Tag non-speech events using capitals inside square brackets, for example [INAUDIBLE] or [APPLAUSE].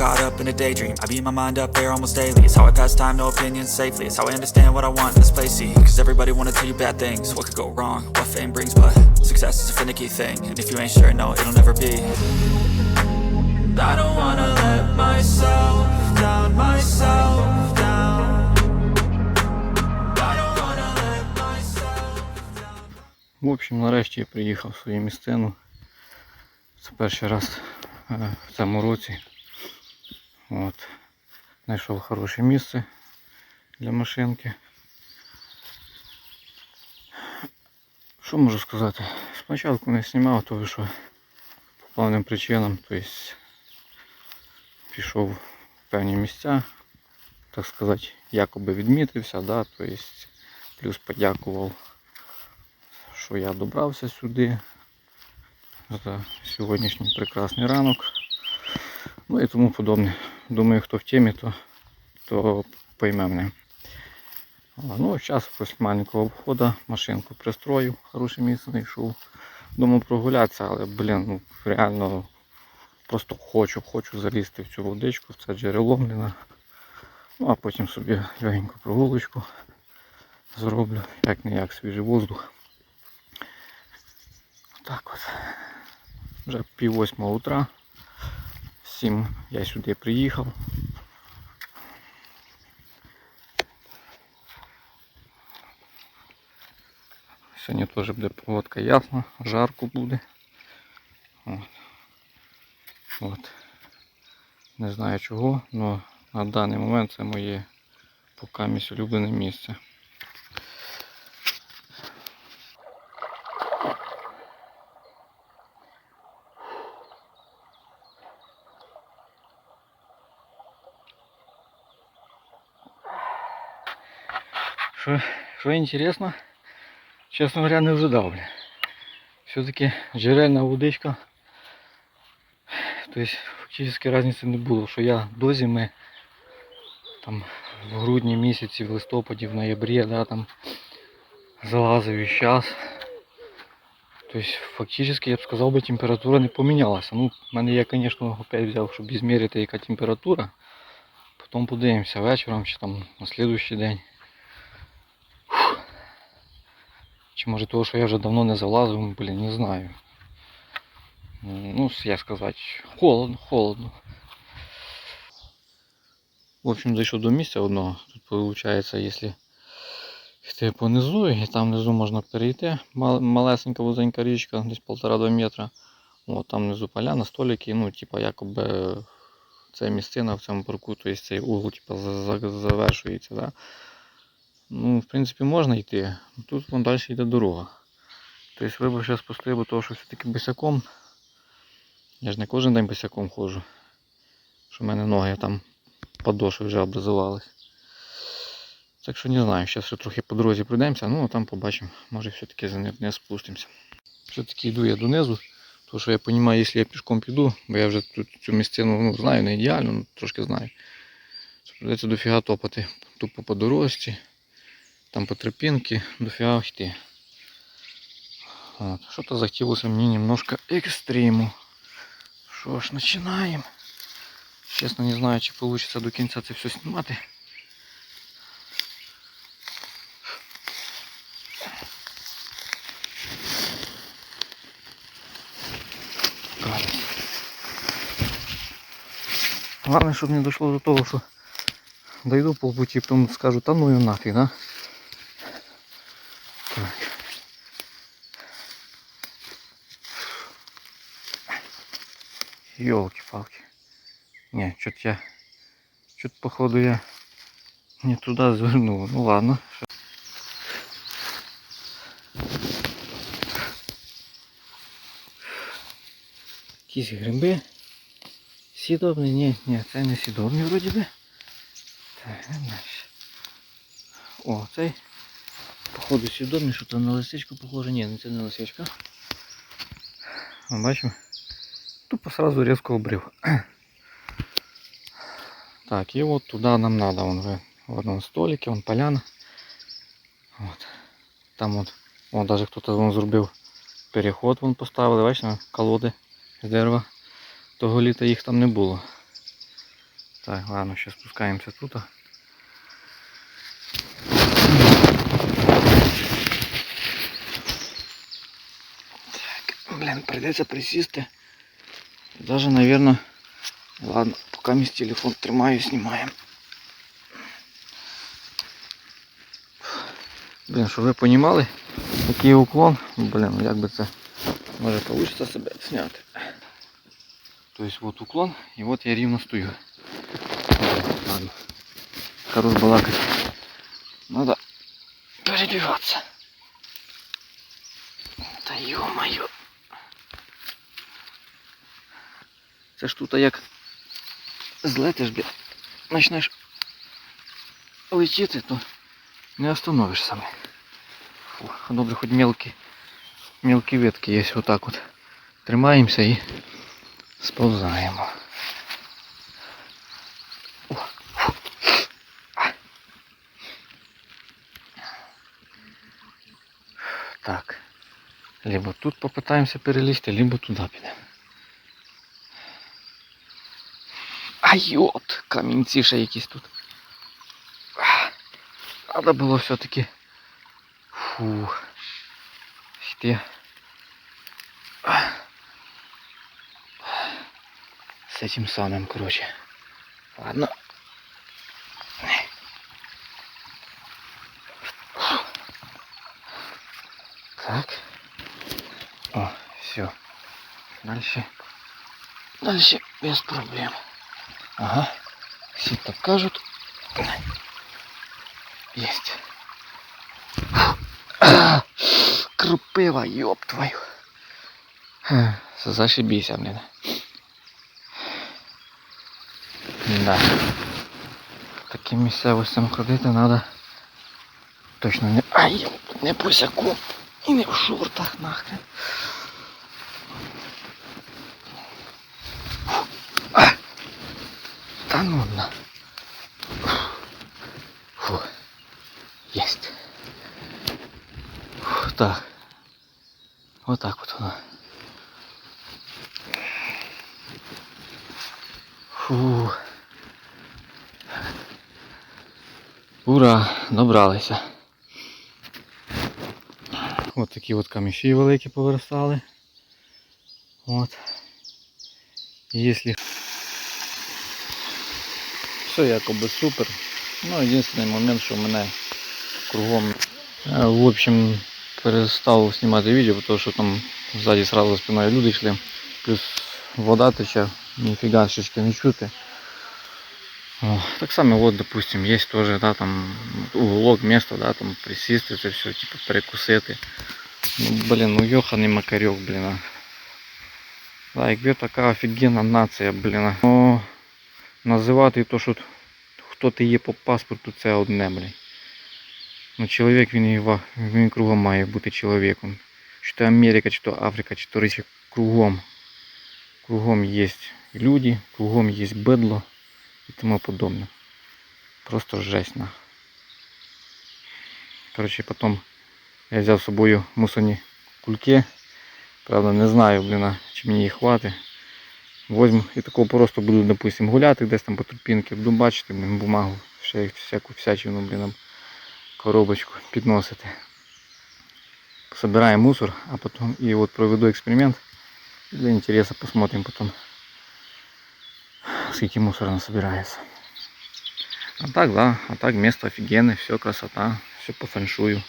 Caught up in a daydream, I beat my mind up there almost daily. It's how I pass time, no opinions safely. It's how I understand what I want in this place. See, cause everybody wanna tell you bad things. What could go wrong, what fame brings, but success is a finicky thing. And if you ain't sure, no, it'll never be. I don't wanna let myself down, myself down. I don't wanna let myself down. В общем, нарешті я приїхав в свою місцину. Це перший раз е, в цьому році. От. Знайшов хороше місце для машинки. Що можу сказати? Спочатку не знімав, тому що по певним причинам, тобто пішов в певні місця, так сказати, якоби відмітився, да, тобто плюс подякував що я добрався сюди за сьогоднішній прекрасний ранок. Ну і тому подобне. Думаю, хто в темі, то, то пойме мене. Ну, зараз після маленького обходу машинку пристроїв, хороше місце знайшов. Думав прогулятися, але блін, ну реально просто хочу, хочу залізти в цю водичку, в це джерело, блін. Ну а потім собі легеньку прогулочку зроблю, як не як свіжий воздух. Так от. Вже пів восьмого утра. Сім я сюди приїхав. Сьогодні теж буде погодка ясна, жарко буде. От. От. Не знаю чого, але на даний момент це моє покамість улюблене місце. Что, что интересно, честно говоря, не ожидал, бля. Все-таки джерельна водичка. То есть фактически разницы не було, що я до зими, там в грудні місяці, в листопаді, в ноябрі, да, там залазив і зараз. То есть фактически, я б сказав би, температура не помінялася. Ну, в мене я, звісно, опять взяв, щоб зміряти яка температура. Потім подивимося вечором чи там на слідуючий день. Чи може того, що я вже давно не залазив, блін, не знаю. Ну, як сказати, холодно, холодно. В общем, зайшов до місця одного. Тут виходить, якщо йти понизу, і там внизу можна перейти. Малесенька вузенька річка, десь полтора-два метра. От, там внизу поляна, столики, ну, типа, якоби це місцина в цьому парку, тобто цей угол типа, за- за- завершується. Да? Ну, в принципі, можна йти. Тут вон далі йде дорога. Тобто вибрав зараз пострибу того, що все-таки босяком. Я ж не кожен день босяком ходжу. Що в мене ноги там подошви вже образувались. Так що не знаю, зараз ще трохи по дорозі пройдемося, ну а там побачимо. Може все-таки за не, не спустимося. Все-таки йду я донизу. Тому що я розумію, якщо я пішком піду, бо я вже тут цю місцину ну, знаю, не ідеально, ну, трошки знаю. Придеться дофіга топати тупо по дорожці. Там по тропинке дофига йти. Вот. Что-то захотелось мне немножко экстриму. Что ж, начинаем. Честно не знаю, чи получится до кінця це все. Капець. Главное, щоб не дошло до того, що дойду полпути, потом скажу, та ну ее нафиг, да? Ёлки-палки. Не, что-то я... Что-то походу я не туда завернул. Ну ладно. Якісь гриби. Сідобні? Ні, ні, це не сідобні вроді би. Так, дальше. О, цей. Походу що там на лисичку похоже. Ні, це не лисичка. Ми бачимо. Тупо сразу резко обрив. [CLEARS THROAT] Так, и вот туда нам надо. Вон, вы- вот он столики, вон поляна. Вот. Там вот, вон даже кто-то зробив переход вон поставили, бачиш, на колоди з дерева. Того літа їх там не було. Так, ладно, ще спускаємося тут. Так, блін, прийдеться присісти. Даже, наверное, ладно, пока мисс телефон тримаю, знімаємо. Блін, щоб ви понімали, який уклон, блін, як би це може вийде себе зняти. Тобто вот уклон, і от я рівно стою. Ладно. Хорош балакать. Надо передвигаться. Та ё-моё. Це ж тут як злетиш, бля, почнеш летіти, то не остановишь саме. Фу, добре, хоч мелкі, мелкі ветки є, отак от. Тримаємося і сповзаємо. Так. Либо тут попытаемся перелізти, либо туди підемо. А йот, камінці ще якісь тут. А, Надо було все-таки. Фу. Йти. А. С этим самым, короче. Ладно. Так. О, все. Дальше. Дальше без проблем. Ага. Все так кажут. Есть. Крупива, ёб твою. Ха, Зашибись, блин. Да. Таким місцевостям ходити треба точно не. Ай, не босяком і не в шортах нахрен. Та ну на. Фу. Есть. Фу, так. Вот так вот воно. Фу. Ура, добралися. От такі от каміші великі повиростали. От. І Якщо все якоби супер. Ну, єдиний момент, що мене кругом. Е, В общем, перестав знімати відео, тому що там ззаді сразу за спиною люди йшли. Плюс вода тече, ніфіга щечки не чути. О, так само, вот, допустим, есть тоже, да, там уголок, место, да, там присісти, це все, типу, перекусити. Ну, блін, ну йоханий макарьок, блін. а. Да, якби така офігенна нація, блін. а. Ну, називати то, що хто ти є по паспорту, це одне, блін. Ну, чоловік, він, він кругом має бути чоловіком. Чи то Америка, чи то Африка, чи то Ричі, кругом. Кругом є люди, кругом є бедло і тому подобне. Просто жесть на. Короче, потом я взяв з собою мусорні кульки. Правда, не знаю, блін, чи мені їх хватить. Возьму і такого просто буду, допустим, гуляти десь там по тропінки, буду бачити, блін, бумагу, ще всяку всячину, блін, коробочку підносити. Собираю мусор, а потом и вот проведу эксперимент. Для интереса посмотрим потом, сколько мусора насобирается. А так, да, а так место офигенное, все красота, все по фэншую.